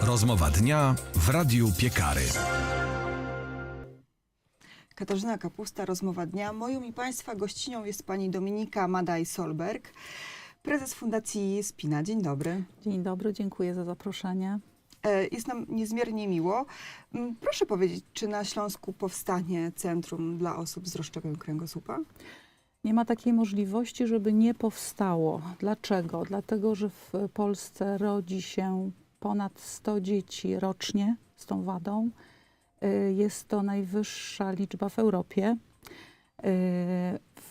Rozmowa dnia w Radiu Piekary. Katarzyna Kapusta, rozmowa dnia. Moją i Państwa gościnią jest pani Dominika Madaj-Solberg, prezes Fundacji Spina. Dzień dobry. Dzień dobry, dziękuję za zaproszenie. E, Jest nam niezmiernie miło. Mm, Proszę powiedzieć, czy na Śląsku powstanie centrum dla osób z rozszczepem kręgosłupa? Nie ma takiej możliwości, żeby nie powstało. Dlaczego? Dlatego, że w Polsce rodzi się ponad 100 dzieci rocznie z tą wadą. Y, Jest to najwyższa liczba w Europie. Y,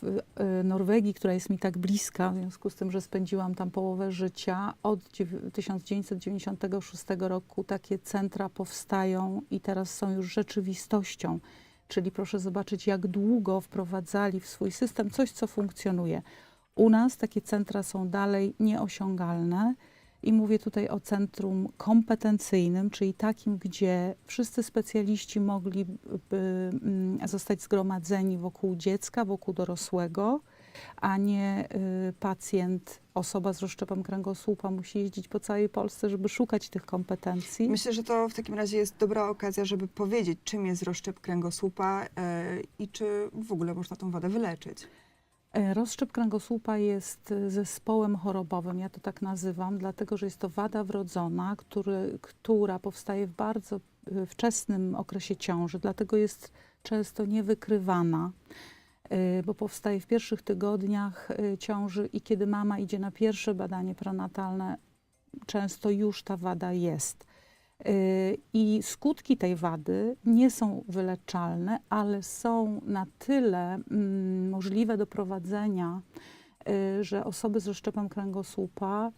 W y, Norwegii, która jest mi tak bliska, w związku z tym, że spędziłam tam połowę życia, od dziew- 1996 roku takie centra powstają i teraz są już rzeczywistością. Czyli proszę zobaczyć, jak długo wprowadzali w swój system coś, co funkcjonuje. U nas takie centra są dalej nieosiągalne. I mówię tutaj o centrum kompetencyjnym, czyli takim, gdzie wszyscy specjaliści mogliby mm, zostać zgromadzeni wokół dziecka, wokół dorosłego, a nie y, pacjent, osoba z rozszczepem kręgosłupa musi jeździć po całej Polsce, żeby szukać tych kompetencji. Myślę, że to w takim razie jest dobra okazja, żeby powiedzieć, czym jest rozszczep kręgosłupa e, i czy w ogóle można tą wadę wyleczyć. E, Rozszczep kręgosłupa jest e, zespołem chorobowym, ja to tak nazywam, dlatego że jest to wada wrodzona, który, która powstaje w bardzo wczesnym okresie ciąży, dlatego jest często niewykrywana, bo powstaje w pierwszych tygodniach e, ciąży i kiedy mama idzie na pierwsze badanie prenatalne, często już ta wada jest. Y, I skutki tej wady nie są wyleczalne, ale są na tyle mm, możliwe do prowadzenia, y, że osoby z rozszczepem kręgosłupa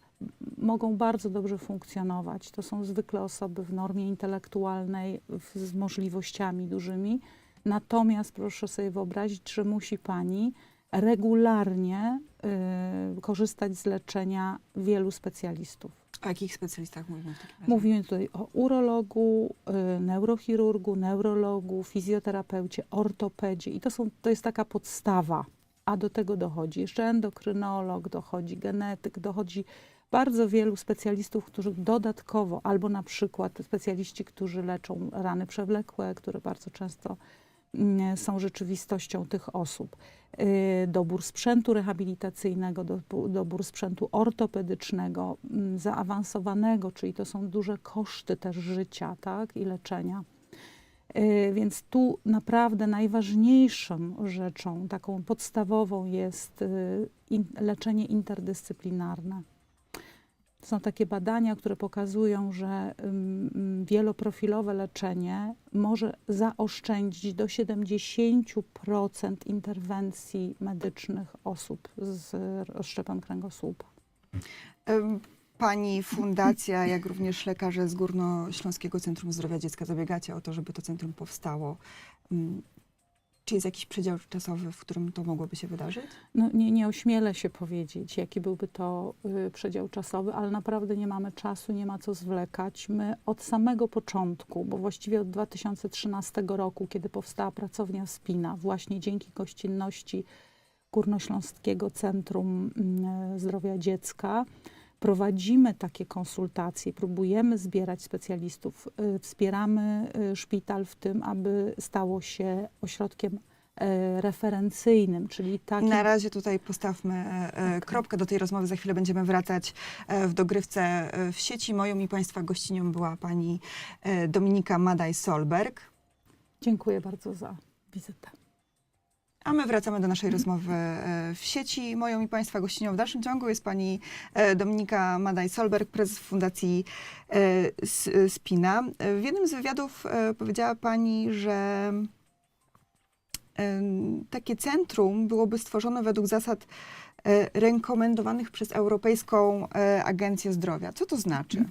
mogą bardzo dobrze funkcjonować. To są zwykle osoby w normie intelektualnej, z możliwościami dużymi. Natomiast proszę sobie wyobrazić, że musi pani regularnie y, korzystać z leczenia wielu specjalistów. O jakich specjalistach mówimy w takim razie? Mówimy tutaj o urologu, y, neurochirurgu, neurologu, fizjoterapeucie, ortopedzie i to, są, to jest taka podstawa. A do tego dochodzi jeszcze endokrynolog, dochodzi genetyk, dochodzi bardzo wielu specjalistów, którzy dodatkowo, albo na przykład specjaliści, którzy leczą rany przewlekłe, które bardzo często są rzeczywistością tych osób. Y, Dobór sprzętu rehabilitacyjnego, do- dobór sprzętu ortopedycznego, mm, zaawansowanego, czyli to są duże koszty też życia tak, i leczenia. Y, Więc tu naprawdę najważniejszą rzeczą, taką podstawową jest y, leczenie interdyscyplinarne. Są takie badania, które pokazują, że wieloprofilowe leczenie może zaoszczędzić do 70% interwencji medycznych osób z rozszczepem kręgosłupa. Pani fundacja, jak również lekarze z Górnośląskiego Centrum Zdrowia Dziecka zabiegacie o to, żeby to centrum powstało. Czy jest jakiś przedział czasowy, w którym to mogłoby się wydarzyć? No, nie, nie ośmielę się powiedzieć, jaki byłby to y, przedział czasowy, ale naprawdę nie mamy czasu, nie ma co zwlekać. My od samego początku, bo właściwie od 2013 roku, kiedy powstała pracownia Spina, właśnie dzięki gościnności Górnośląskiego Centrum mm, Zdrowia Dziecka, prowadzimy takie konsultacje, próbujemy zbierać specjalistów, y, wspieramy y, szpital w tym, aby stało się ośrodkiem e, referencyjnym, czyli takim... Na razie tutaj postawmy e, e, Okej. kropkę do tej rozmowy. Za chwilę będziemy wracać w dogrywce w sieci. Moją i Państwa gościnią była pani Dominika Madaj-Solberg. Dziękuję bardzo za wizytę. A my wracamy do naszej rozmowy e, w sieci. Moją i Państwa gościnią w dalszym ciągu jest pani e, Dominika Madaj-Solberg, prezes Fundacji e, Spina. W jednym z wywiadów powiedziała pani, że takie centrum byłoby stworzone według zasad rekomendowanych przez Europejską Agencję Zdrowia. Co to znaczy?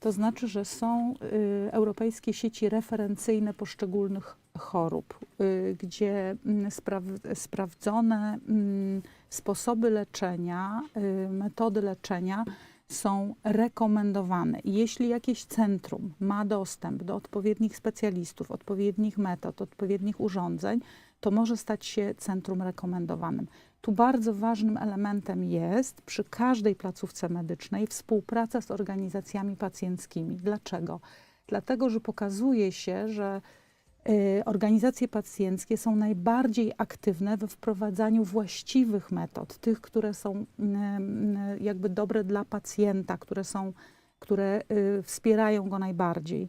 To znaczy, że są y, europejskie sieci referencyjne poszczególnych chorób, y, gdzie mm, spraw, sprawdzone mm, sposoby leczenia, y, metody leczenia są rekomendowane. Jeśli jakieś centrum ma dostęp do odpowiednich specjalistów, odpowiednich metod, odpowiednich urządzeń, to może stać się centrum rekomendowanym. Tu bardzo ważnym elementem jest przy każdej placówce medycznej współpraca z organizacjami pacjenckimi. Dlaczego? Dlatego, że pokazuje się, że organizacje pacjenckie są najbardziej aktywne we wprowadzaniu właściwych metod, tych, które są mm, jakby dobre dla pacjenta, które są które y, wspierają go najbardziej.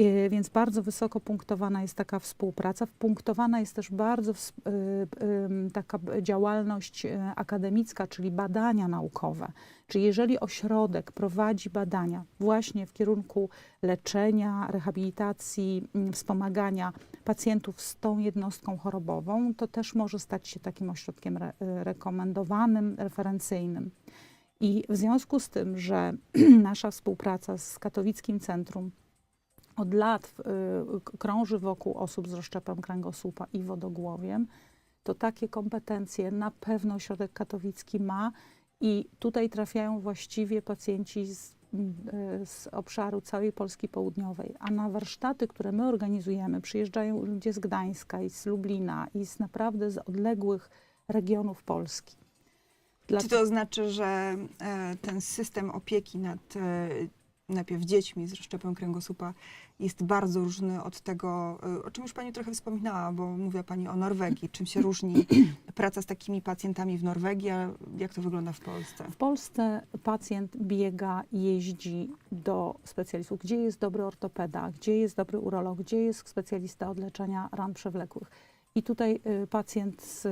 Y, Więc bardzo wysoko punktowana jest taka współpraca. Punktowana jest też bardzo y, taka działalność akademicka, czyli badania naukowe. Czyli jeżeli ośrodek prowadzi badania właśnie w kierunku leczenia, rehabilitacji, mm, wspomagania pacjentów z tą jednostką chorobową, to też może stać się takim ośrodkiem re- rekomendowanym, referencyjnym. I w związku z tym, że nasza współpraca z Katowickim Centrum od lat y, krąży wokół osób z rozszczepem kręgosłupa i wodogłowiem, to takie kompetencje na pewno ośrodek katowicki ma i tutaj trafiają właściwie pacjenci z, m, y, z obszaru całej Polski Południowej. A na warsztaty, które my organizujemy, przyjeżdżają ludzie z Gdańska i z Lublina i z naprawdę z odległych regionów Polski. Dla- Czy to znaczy, że e, ten system opieki nad e, najpierw dziećmi z rozszczepem kręgosłupa jest bardzo różny od tego, e, o czym już Pani trochę wspominała, bo mówiła Pani o Norwegii. Czym się różni praca z takimi pacjentami w Norwegii, a jak to wygląda w Polsce? W Polsce pacjent biega, jeździ do specjalistów, gdzie jest dobry ortopeda, gdzie jest dobry urolog, gdzie jest specjalista od leczenia ran przewlekłych. I tutaj pacjent z,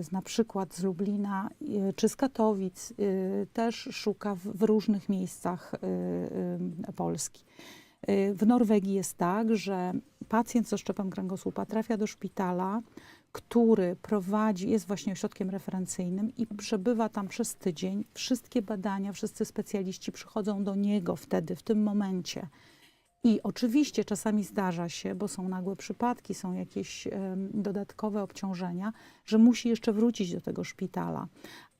z, na przykład z Lublina y, czy z Katowic y, też szuka w, w różnych miejscach y, Polski. W Norwegii jest tak, że pacjent ze szczepem kręgosłupa trafia do szpitala, który prowadzi, jest właśnie ośrodkiem referencyjnym i przebywa tam przez tydzień. Wszystkie badania, wszyscy specjaliści przychodzą do niego wtedy, w tym momencie. I oczywiście czasami zdarza się, bo są nagłe przypadki, są jakieś dodatkowe obciążenia, że musi jeszcze wrócić do tego szpitala.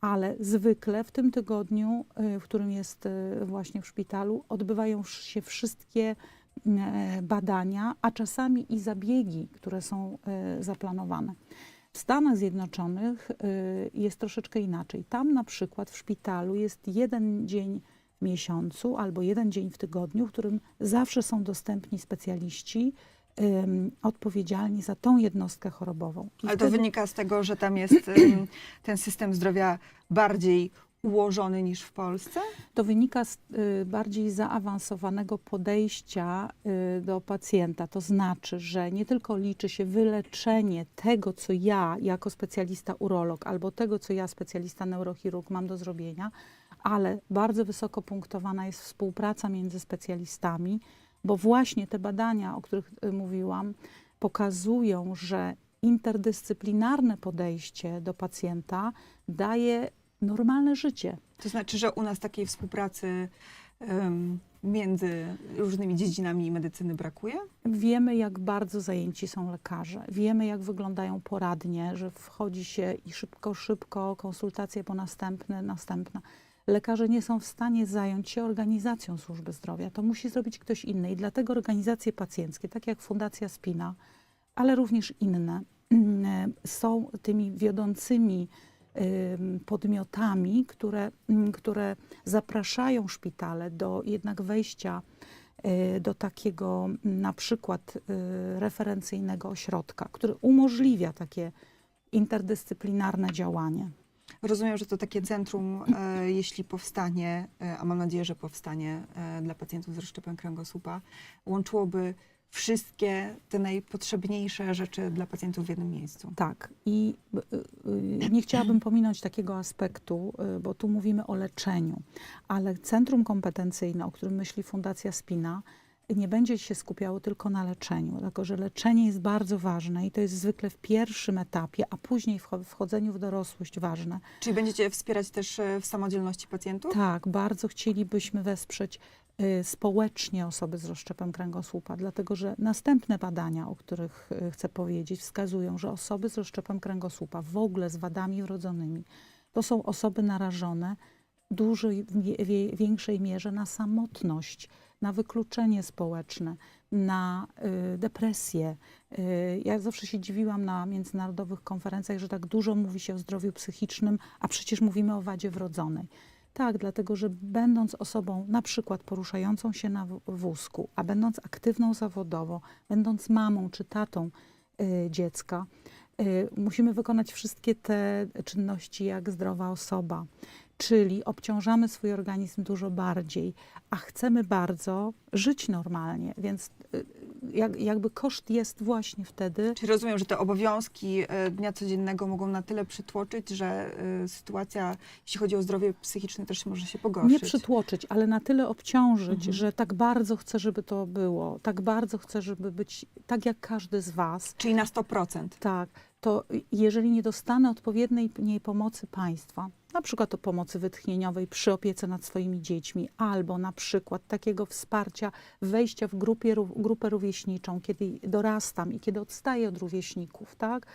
Ale zwykle w tym tygodniu, y, w którym jest y, właśnie w szpitalu, odbywają się wszystkie e, badania, a czasami i zabiegi, które są e, zaplanowane. W Stanach Zjednoczonych y, jest troszeczkę inaczej. Tam na przykład w szpitalu jest jeden dzień miesiącu albo jeden dzień w tygodniu, w którym zawsze są dostępni specjaliści odpowiedzialni za tą jednostkę chorobową. I Ale to wtedy- wynika z tego, że tam jest ten system zdrowia bardziej ułożony niż w Polsce? To wynika z y, bardziej zaawansowanego podejścia y, do pacjenta. To znaczy, że nie tylko liczy się wyleczenie tego, co ja jako specjalista urolog, albo tego, co ja specjalista neurochirurg mam do zrobienia, ale bardzo wysoko punktowana jest współpraca między specjalistami, bo właśnie te badania, o których y, mówiłam, pokazują, że interdyscyplinarne podejście do pacjenta daje normalne życie. To znaczy, że u nas takiej współpracy em, między różnymi dziedzinami medycyny brakuje? Wiemy, jak bardzo zajęci są lekarze. Wiemy, jak wyglądają poradnie, że wchodzi się i szybko, szybko, konsultacje po następne, następna. Lekarze nie są w stanie zająć się organizacją służby zdrowia. To musi zrobić ktoś inny. I dlatego organizacje pacjenckie, tak jak Fundacja Spina, ale również inne, są tymi wiodącymi ym, podmiotami, które, ym, które zapraszają szpitale do jednak wejścia y, do takiego mm, na przykład y, referencyjnego ośrodka, który umożliwia takie interdyscyplinarne działanie. Rozumiem, że to takie centrum, e, jeśli powstanie, e, a mam nadzieję, że powstanie e, dla pacjentów z rozszczepem kręgosłupa, łączyłoby wszystkie te najpotrzebniejsze rzeczy dla pacjentów w jednym miejscu. Tak. I y, y, nie chciałabym pominąć takiego aspektu, y, bo tu mówimy o leczeniu, ale centrum kompetencyjne, o którym myśli Fundacja Spina, nie będzie się skupiało tylko na leczeniu, dlatego że leczenie jest bardzo ważne i to jest zwykle w pierwszym etapie, a później w cho- wchodzeniu w dorosłość ważne. Czyli będziecie wspierać też e, w samodzielności pacjentów? Tak, bardzo chcielibyśmy wesprzeć y, społecznie osoby z rozszczepem kręgosłupa, dlatego że następne badania, o których y, chcę powiedzieć, wskazują, że osoby z rozszczepem kręgosłupa, w ogóle z wadami wrodzonymi, to są osoby narażone w dużej, w większej mierze na samotność, na wykluczenie społeczne, na y, depresję. Y, ja zawsze się dziwiłam na międzynarodowych konferencjach, że tak dużo mówi się o zdrowiu psychicznym, a przecież mówimy o wadzie wrodzonej. Tak, dlatego że będąc osobą na przykład poruszającą się na wózku, a będąc aktywną zawodowo, będąc mamą czy tatą y, dziecka, y, musimy wykonać wszystkie te czynności jak zdrowa osoba. Czyli obciążamy swój organizm dużo bardziej, a chcemy bardzo żyć normalnie, więc y, jak, jakby koszt jest właśnie wtedy. Czyli rozumiem, że te obowiązki e, dnia codziennego mogą na tyle przytłoczyć, że e, sytuacja, jeśli chodzi o zdrowie psychiczne, też może się pogorszyć. Nie przytłoczyć, ale na tyle obciążyć, Mhm. że tak bardzo chcę, żeby to było, tak bardzo chcę, żeby być tak jak każdy z Was, Czyli na 100%. tak, to jeżeli nie dostanę odpowiedniej niej pomocy państwa, na przykład o pomocy wytchnieniowej przy opiece nad swoimi dziećmi, albo na przykład takiego wsparcia wejścia w grupie, grupę rówieśniczą, kiedy dorastam i kiedy odstaję od rówieśników, tak?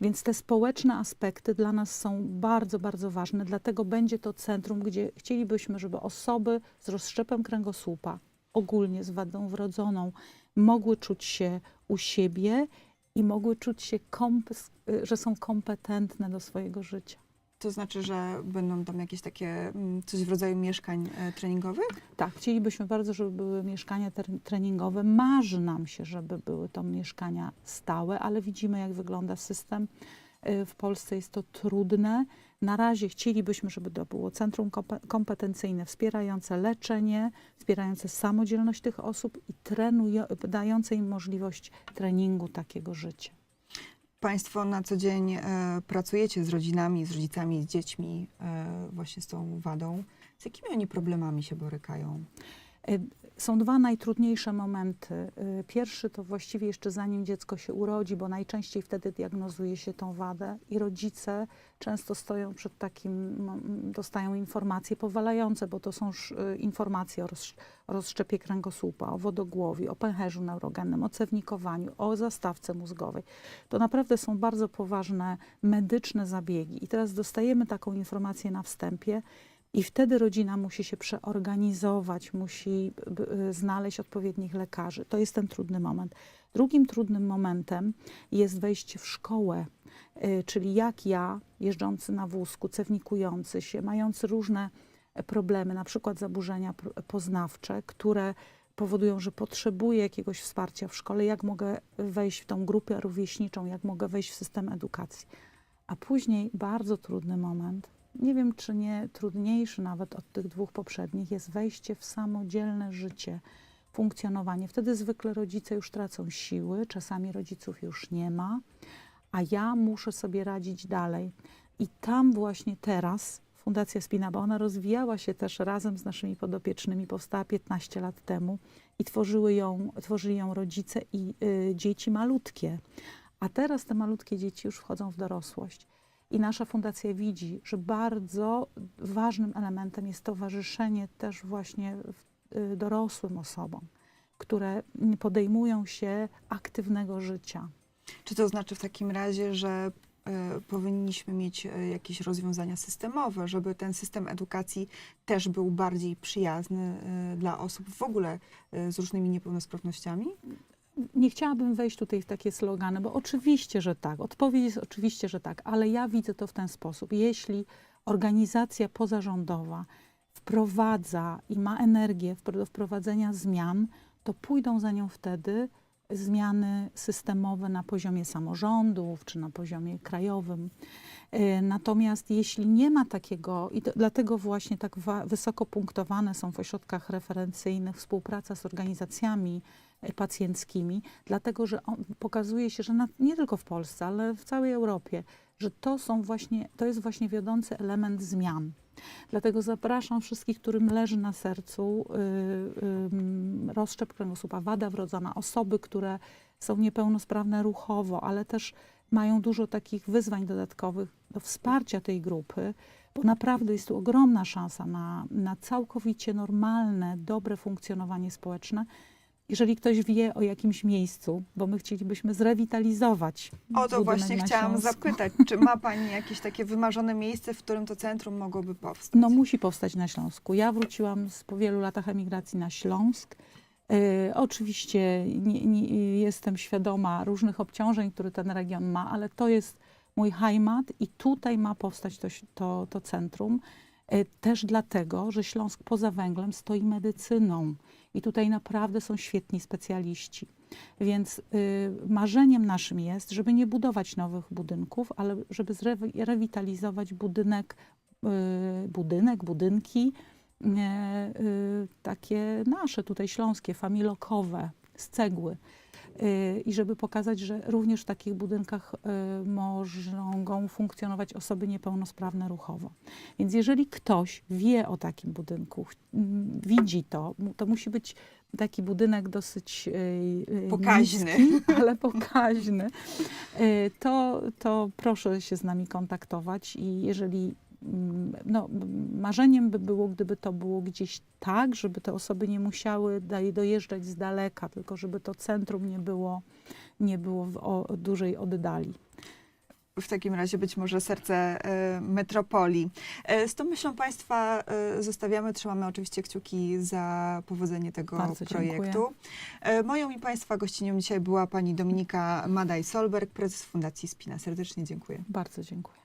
Więc te społeczne aspekty dla nas są bardzo, bardzo ważne. Dlatego będzie to centrum, gdzie chcielibyśmy, żeby osoby z rozszczepem kręgosłupa, ogólnie z wadą wrodzoną, mogły czuć się u siebie i mogły czuć się, komp- że są kompetentne do swojego życia. To znaczy, że będą tam jakieś takie mm, coś w rodzaju mieszkań e, treningowych? Tak, chcielibyśmy bardzo, żeby były mieszkania treningowe. Marzy nam się, żeby były to mieszkania stałe, ale widzimy, jak wygląda system. Y, W Polsce jest to trudne. Na razie chcielibyśmy, żeby to było centrum kompe- kompetencyjne, wspierające leczenie, wspierające samodzielność tych osób i trenujo- dające im możliwość treningu takiego życia. Państwo na co dzień e, pracujecie z rodzinami, z rodzicami, z dziećmi e, właśnie z tą wadą. Z jakimi oni problemami się borykają? Y, Są dwa najtrudniejsze momenty. Y, Pierwszy to właściwie jeszcze zanim dziecko się urodzi, bo najczęściej wtedy diagnozuje się tą wadę i rodzice często stoją przed takim, mm, dostają informacje powalające, bo to są y, informacje o, roz, o rozszczepie kręgosłupa, o wodogłowie, o pęcherzu neurogennym, o cewnikowaniu, o zastawce mózgowej. To naprawdę są bardzo poważne medyczne zabiegi. I teraz dostajemy taką informację na wstępie, i wtedy rodzina musi się przeorganizować, musi y, znaleźć odpowiednich lekarzy. To jest ten trudny moment. Drugim trudnym momentem jest wejście w szkołę, y, czyli jak ja, jeżdżący na wózku, cewnikujący się, mający różne problemy, na przykład zaburzenia poznawcze, które powodują, że potrzebuję jakiegoś wsparcia w szkole, jak mogę wejść w tą grupę rówieśniczą, jak mogę wejść w system edukacji. A później bardzo trudny moment, nie wiem czy nie trudniejszy nawet od tych dwóch poprzednich, jest wejście w samodzielne życie, funkcjonowanie. Wtedy zwykle rodzice już tracą siły, czasami rodziców już nie ma, a ja muszę sobie radzić dalej. I tam właśnie teraz Fundacja Spina, bo ona rozwijała się też razem z naszymi podopiecznymi, powstała 15 lat temu i tworzyły ją, tworzyli ją rodzice i y, dzieci malutkie. A teraz te malutkie dzieci już wchodzą w dorosłość. I nasza fundacja widzi, że bardzo ważnym elementem jest towarzyszenie też właśnie y, dorosłym osobom, które podejmują się aktywnego życia. Czy to znaczy w takim razie, że e, powinniśmy mieć e, jakieś rozwiązania systemowe, żeby ten system edukacji też był bardziej przyjazny e, dla osób w ogóle e, z różnymi niepełnosprawnościami? Nie chciałabym wejść tutaj w takie slogany, bo oczywiście, że tak. Odpowiedź jest oczywiście, że tak, ale ja widzę to w ten sposób. Jeśli organizacja pozarządowa wprowadza i ma energię do wprowadzenia zmian, to pójdą za nią wtedy zmiany systemowe na poziomie samorządów czy na poziomie krajowym. Y, Natomiast jeśli nie ma takiego, i to, dlatego właśnie tak wysoko punktowane są w ośrodkach referencyjnych współpraca z organizacjami y, pacjenckimi, dlatego że on, pokazuje się, że na, nie tylko w Polsce, ale w całej Europie, że to, są właśnie, to jest właśnie wiodący element zmian. Dlatego zapraszam wszystkich, którym leży na sercu y, ym, rozszczep kręgosłupa, wada wrodzona, osoby, które są niepełnosprawne ruchowo, ale też mają dużo takich wyzwań dodatkowych do wsparcia tej grupy, bo naprawdę jest tu ogromna szansa na, na całkowicie normalne, dobre funkcjonowanie społeczne. Jeżeli ktoś wie o jakimś miejscu, bo my chcielibyśmy zrewitalizować. O to właśnie chciałam zapytać, czy ma Pani jakieś takie wymarzone miejsce, w którym to centrum mogłoby powstać? No musi powstać na Śląsku. Ja wróciłam z, po wielu latach emigracji na Śląsk. Y, Oczywiście nie, nie, jestem świadoma różnych obciążeń, które ten region ma, ale to jest mój heimat i tutaj ma powstać to, to, to centrum. Y, Też dlatego, że Śląsk poza węglem stoi medycyną i tutaj naprawdę są świetni specjaliści. Więc y, marzeniem naszym jest, żeby nie budować nowych budynków, ale żeby rewitalizować budynek, y, budynek, budynki, y, takie nasze tutaj śląskie, familokowe, z cegły. Y, I żeby pokazać, że również w takich budynkach y, mogą funkcjonować osoby niepełnosprawne ruchowo. Więc jeżeli ktoś wie o takim budynku, widzi to, to musi być taki budynek dosyć y, Pokaźny. niski, ale pokaźny, to, to proszę się z nami kontaktować i jeżeli no, marzeniem by było, gdyby to było gdzieś tak, żeby te osoby nie musiały dojeżdżać z daleka, tylko żeby to centrum nie było, nie było w o, dużej oddali. w takim razie być może serce e, metropolii. E, Z tą myślą Państwa e, zostawiamy. Trzymamy oczywiście kciuki za powodzenie tego Bardzo projektu. Moją i Państwa gościnią dzisiaj była pani Dominika Madaj-Solberg, prezes Fundacji Spina. Serdecznie dziękuję. Bardzo dziękuję.